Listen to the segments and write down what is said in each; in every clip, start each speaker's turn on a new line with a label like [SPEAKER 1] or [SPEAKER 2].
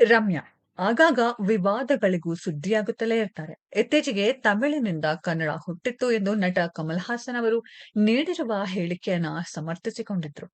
[SPEAKER 1] ರಮ್ಯಾ. ಆಗಾಗ ವಿವಾದಗಳಿಗೂ ಸುದ್ದಿಯಾಗುತ್ತಲೇ ಇರ್ತಾರೆ. ಇತ್ತೀಚೆಗೆ ತಮಿಳಿನಿಂದ ಕನ್ನಡ ಹುಟ್ಟಿತ್ತು ಎಂದು ನಟ ಕಮಲ್ ಹಾಸನ್ ಅವರು ನೀಡಿರುವ ಹೇಳಿಕೆಯನ್ನ ಸಮರ್ಥಿಸಿಕೊಂಡಿದ್ರು.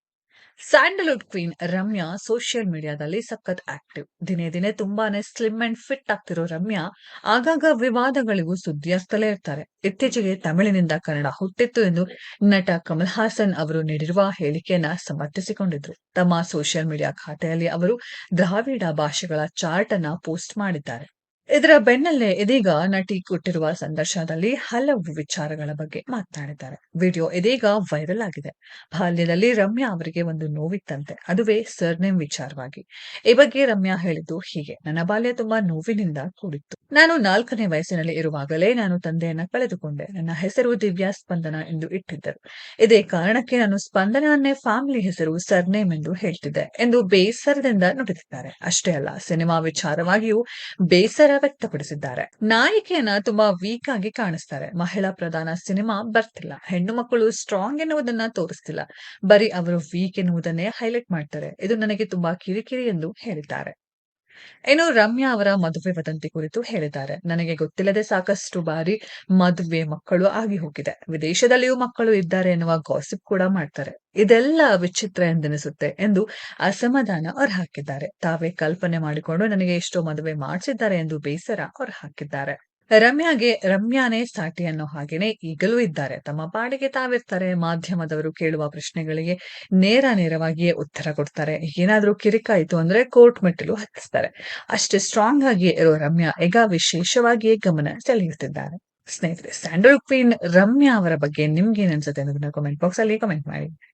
[SPEAKER 1] ಸ್ಯಾಂಡಲ್ವುಡ್ ಕ್ವೀನ್ ರಮ್ಯಾ ಸೋಷಿಯಲ್ ಮೀಡಿಯಾದಲ್ಲಿ ಸಖತ್ ಆಕ್ಟಿವ್. ದಿನೇ ದಿನೇ ತುಂಬಾನೇ ಸ್ಲಿಮ್ ಅಂಡ್ ಫಿಟ್ ಆಗ್ತಿರೋ ರಮ್ಯಾ ಆಗಾಗ ವಿವಾದಗಳಿಗೂ ಸುದ್ದಿಯಾಗ್ತಲೇ ಇರ್ತಾರೆ. ಇತ್ತೀಚೆಗೆ ತಮಿಳಿನಿಂದ ಕನ್ನಡ ಹುಟ್ಟಿತ್ತು ಎಂದು ನಟ ಕಮಲ್ ಹಾಸನ್ ಅವರು ನೀಡಿರುವ ಹೇಳಿಕೆಯನ್ನ ಸಮರ್ಥಿಸಿಕೊಂಡಿದ್ರು. ತಮ್ಮ ಸೋಷಿಯಲ್ ಮೀಡಿಯಾ ಖಾತೆಯಲ್ಲಿ ಅವರು ದ್ರಾವಿಡ ಭಾಷೆಗಳ ಚಾರ್ಟ್ ಅನ್ನ ಪೋಸ್ಟ್ ಮಾಡಿದ್ದಾರೆ. ಇದರ ಬೆನ್ನಲ್ಲೇ ಇದೀಗ ನಟಿ ಕೊಟ್ಟಿರುವ ಸಂದರ್ಶನದಲ್ಲಿ ಹಲವು ವಿಚಾರಗಳ ಬಗ್ಗೆ ಮಾತನಾಡಿದ್ದಾರೆ. ವಿಡಿಯೋ ಇದೀಗ ವೈರಲ್ ಆಗಿದೆ. ಬಾಲ್ಯದಲ್ಲಿ ರಮ್ಯಾ ಅವರಿಗೆ ಒಂದು ನೋವಿತ್ತಂತೆ. ಅದುವೇ ಸರ್ನೇಮ್ ವಿಚಾರವಾಗಿ. ಈ ಬಗ್ಗೆ ರಮ್ಯಾ ಹೇಳಿದ್ದು ಹೀಗೆ. ನನ್ನ ಬಾಲ್ಯ ತುಂಬಾ ನೋವಿನಿಂದ ಕೂಡಿತ್ತು. ನಾನು ನಾಲ್ಕನೇ ವಯಸ್ಸಿನಲ್ಲಿ ಇರುವಾಗಲೇ ನಾನು ತಂದೆಯನ್ನ ಕಳೆದುಕೊಂಡೆ. ನನ್ನ ಹೆಸರು ದಿವ್ಯಾ ಸ್ಪಂದನ ಎಂದು ಇಟ್ಟಿದ್ದರು. ಇದೇ ಕಾರಣಕ್ಕೆ ನಾನು ಸ್ಪಂದನನ್ನೇ ಫ್ಯಾಮಿಲಿ ಹೆಸರು ಸರ್ನೇಮ್ ಎಂದು ಹೇಳ್ತಿದ್ದೆ ಎಂದು ಬೇಸರದಿಂದ ನುಡಿದಿದ್ದಾರೆ. ಅಷ್ಟೇ ಅಲ್ಲ, ಸಿನಿಮಾ ವಿಚಾರವಾಗಿಯೂ ಬೇಸರ ವ್ಯಕ್ತಪಡಿಸಿದ್ದಾರೆ. ನಾಯಕಿಯನ್ನ ತುಂಬಾ ವೀಕ್ ಆಗಿ ಕಾಣಿಸ್ತಾರೆ. ಮಹಿಳಾ ಪ್ರಧಾನ ಸಿನಿಮಾ ಬರ್ತಿಲ್ಲ. ಹೆಣ್ಣು ಮಕ್ಕಳು ಸ್ಟ್ರಾಂಗ್ ಎನ್ನುವುದನ್ನ ತೋರಿಸ್ತಿಲ್ಲ. ಬರೀ ಅವರು ವೀಕ್ ಎನ್ನುವುದನ್ನೇ ಹೈಲೈಟ್ ಮಾಡ್ತಾರೆ. ಇದು ನನಗೆ ತುಂಬಾ ಕಿರಿಕಿರಿ ಎಂದು ಹೇಳಿದ್ದಾರೆ. ಇನ್ನು ರಮ್ಯಾ ಅವರ ಮದುವೆ ವದಂತಿ ಕುರಿತು ಹೇಳಿದ್ದಾರೆ. ನನಗೆ ಗೊತ್ತಿಲ್ಲದೆ ಸಾಕಷ್ಟು ಬಾರಿ ಮದುವೆ ಮಕ್ಕಳು ಆಗಿ ಹೋಗಿದೆ. ವಿದೇಶದಲ್ಲಿಯೂ ಮಕ್ಕಳು ಇದ್ದಾರೆ ಎನ್ನುವ ಗಾಸಿಪ್ ಕೂಡ ಮಾಡ್ತಾರೆ. ಇದೆಲ್ಲ ವಿಚಿತ್ರ ಎಂದೆನಿಸುತ್ತೆ ಎಂದು ಅಸಮಾಧಾನ ಹೊರಹಾಕಿದ್ದಾರೆ. ತಾವೇ ಕಲ್ಪನೆ ಮಾಡಿಕೊಂಡು ನನಗೆ ಎಷ್ಟೋ ಮದುವೆ ಮಾಡಿಸಿದ್ದಾರೆ ಎಂದು ಬೇಸರ ಹೊರಹಾಕಿದ್ದಾರೆ. ರಮ್ಯಾಗೆ, ರಮ್ಯಾನೇ ಸಾಟಿ ಅನ್ನೋ ಹಾಗೇನೆ ಈಗಲೂ ಇದ್ದಾರೆ. ತಮ್ಮ ಪಾಡಿಗೆ ತಾವಿರ್ತಾರೆ. ಮಾಧ್ಯಮದವರು ಕೇಳುವ ಪ್ರಶ್ನೆಗಳಿಗೆ ನೇರ ನೇರವಾಗಿಯೇ ಉತ್ತರ ಕೊಡ್ತಾರೆ. ಏನಾದ್ರೂ ಕಿರಿಕಾಯಿತು ಅಂದ್ರೆ ಕೋರ್ಟ್ ಮೆಟ್ಟಿಲು ಹತ್ತಿಸ್ತಾರೆ. ಅಷ್ಟೇ ಸ್ಟ್ರಾಂಗ್ ಆಗಿ ಇರೋ ರಮ್ಯಾ ಈಗ ವಿಶೇಷವಾಗಿಯೇ ಗಮನ ಸೆಳೆಯುತ್ತಿದ್ದಾರೆ. ಸ್ನೇಹಿತರೆ, ಸ್ಯಾಂಡಲ್ ಕ್ವೀನ್ ರಮ್ಯಾ ಅವರ ಬಗ್ಗೆ ನಿಮ್ಗೆ ಏನ್ ಅನ್ಸುತ್ತೆ ಅನ್ನೋದನ್ನ ಕಾಮೆಂಟ್ ಬಾಕ್ಸ್ ಅಲ್ಲಿ ಕಮೆಂಟ್ ಮಾಡಿ.